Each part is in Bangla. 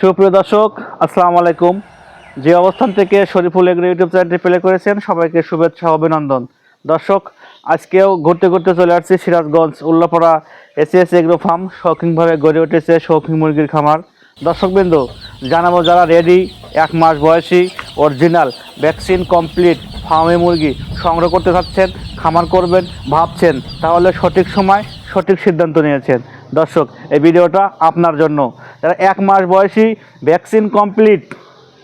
সুপ্রিয় দর্শক, আসসালামু আলাইকুম। যে অবস্থান থেকে শরীফুল এগ্রো ইউটিউব চ্যানেলটি প্লে করেছেন, সবাইকে শুভেচ্ছা অভিনন্দন। দর্শক, আজকেও ঘুরতে ঘুরতে চলে আসছি Sirajganj Ullapara ACS agro farm শৌখিনভাবে গড়ে উঠেছে শৌখিন মুরগির খামার। দর্শকবৃন্দ, জানাব যারা রেডি এক মাস বয়সী অরিজিনাল ভ্যাকসিন কমপ্লিট ফার্মে মুরগি সংগ্রহ করতে চাচ্ছেন, খামার করবেন, ভাবছেন, তাহলে সঠিক সময় সঠিক সিদ্ধান্ত নিয়েছেন। দর্শক, এই ভিডিওটা আপনার জন্য। যারা এক মাস বয়সী, ভ্যাকসিন কমপ্লিট,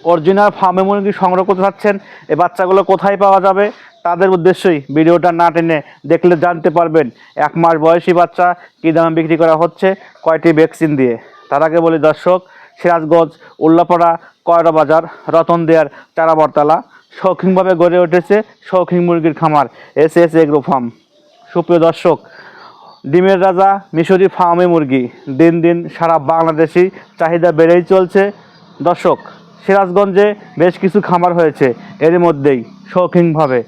অরিজিনাল ফার্মে মুরগি সংগ্রহ করতে চাচ্ছেন, এই বাচ্চাগুলো কোথায় পাওয়া যাবে? তাদের উদ্দেশ্যই ভিডিওটা না টেনে দেখলে জানতে পারবেন, এক মাস বয়সী বাচ্চা কী দামে বিক্রি করা হচ্ছে, কয়টি ভ্যাকসিন দিয়ে। তার আগে বলি, দর্শক, সিরাজগঞ্জ, উল্লাপাড়া কয়রা বাজার রতন দেয়ার চারাবরতলা শৌখিনভাবে গড়ে উঠেছে শৌখিন মুরগির খামার, এস এস এগ্রো ফার্ম। সুপ্রিয় দর্শক ডিমের রাজা মিশরি ফার্মে মুরগি। দিন দিন সারা বাংলাদেশি চাহিদা বেড়েই চলছে। দর্শক, সিরাজগঞ্জে বেশ কিছু খামার হয়েছে। এর মধ্যেই শৌখিনভাবে।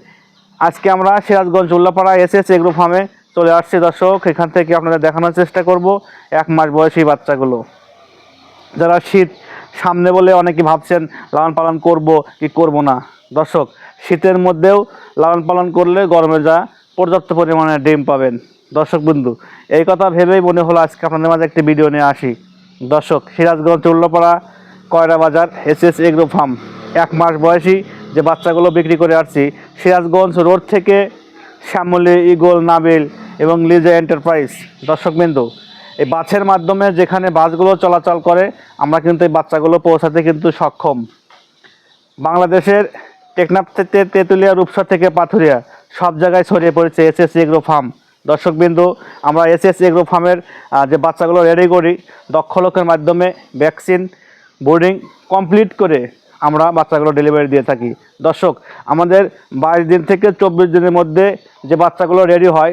আজকে আমরা Sirajganj Ullapara S S agro ফার্মে চলে আসছি। দর্শক, এখান থেকে আপনাদের দেখানোর চেষ্টা করব এক মাস বয়সী বাচ্চাগুলো। যারা শীত সামনে বলে অনেকে ভাবছেন, লালন পালন করব কি করব না? দর্শক, শীতের মধ্যেও লালন পালন করলে গরমে যা পর্যাপ্ত পরিমাণে ডিম পাবেন। দর্শক বন্ধু, এই কথা ভেবেই মনে হলো আজকে আপনাদের মাঝে একটি ভিডিও নিয়ে আসি। দর্শক, সিরাজগঞ্জ উল্লপাড়া কয়রা বাজার এস এস এগ্রো ফার্ম, এক মাস বয়সী যে বাচ্চাগুলো বিক্রি করে আসছি, সিরাজগঞ্জ রোড থেকে শ্যামলী ইগল নাবিল এবং লিজা এন্টারপ্রাইজ। দর্শকবৃন্দ এই বাসের মাধ্যমে যেখানে বাসগুলো চলাচল করে, আমরা কিন্তু এই বাচ্চাগুলো পৌঁছাতে কিন্তু সক্ষম। বাংলাদেশের টেকনাফ থেকে তেঁতুলিয়া, রূপসা থেকে পাথুরিয়া, সব জায়গায় ছড়িয়ে পড়েছে এস এস এগ্রো ফার্ম। দর্শকবিন্দু, আমরা এস এস এগ্রো ফার্মের যে বাচ্চাগুলো রেডি করি, দক্ষ লোকের মাধ্যমে ভ্যাকসিন বোর্ডিং কমপ্লিট করে আমরা বাচ্চাগুলো ডেলিভারি দিয়ে থাকি। দর্শক, আমাদের বাইশ দিন থেকে চব্বিশ দিনের মধ্যে যে বাচ্চাগুলো রেডি হয়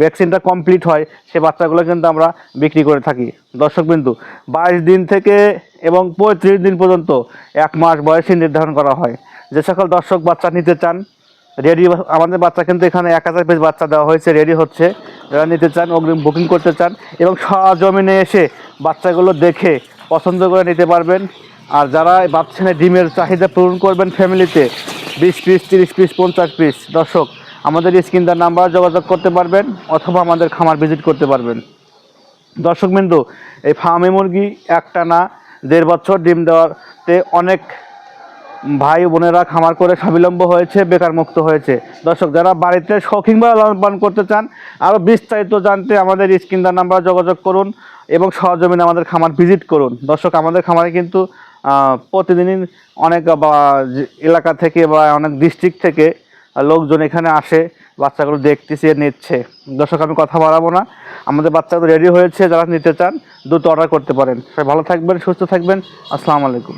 ভ্যাকসিনটা কমপ্লিট হয়, সে বাচ্চাগুলো কিন্তু আমরা বিক্রি করে থাকি। দর্শক বিন্দু বাইশ দিন থেকে এবং পঁয়ত্রিশ দিন পর্যন্ত এক মাস বয়সী নির্ধারণ করা হয়। যে সকল দর্শক বাচ্চা নিতে চান রেডি আমাদের বাচ্চা কিন্তু এখানে এক হাজার পিস বাচ্চা দেওয়া হয়েছে রেডি হচ্ছে। যারা নিতে চান, অগ্রিম বুকিং করতে চান এবং সজমিনে এসে বাচ্চাগুলো দেখে পছন্দ করে নিতে পারবেন। আর যারা ভাবছেন ডিমের চাহিদা পূরণ করবেন ফ্যামিলিতে বিশ পিস তিরিশ পিস পঞ্চাশ পিস দর্শক, আমাদের স্ক্রিনদার নাম্বার যোগাযোগ করতে পারবেন অথবা আমাদের খামার ভিজিট করতে পারবেন। দর্শকবিন্দু এই ফার্মে মুরগি একটা না, দেড় বছর ডিম দেওয়াতে অনেক ভাই বোনেরা খামার করে স্বাবলম্ব হয়েছে, বেকার মুক্ত হয়েছে। দর্শক, যারা বাড়িতে শৌখিনভাবে লালন পালন করতে চান আরও বিস্তারিত জানতে আমাদের স্ক্রিনদার নাম্বার যোগাযোগ করুন এবং সহজমিনে আমাদের খামার ভিজিট করুন। দর্শক, আমাদের খামারে কিন্তু প্রতিদিনই অনেক বা এলাকা থেকে বা, অনেক ডিস্ট্রিক্ট থেকে লোকজন এখানে আসে, বাচ্চাগুলো দেখতেছে, নিচ্ছে। দর্শক, আমি কথা বাড়াবো না। আমাদের বাচ্চাগুলো রেডি হয়েছে, যারা নিতে চান, দ্রুত অর্ডার করতে পারেন। সবাই ভালো থাকবেন, সুস্থ থাকবেন। আসসালামু আলাইকুম।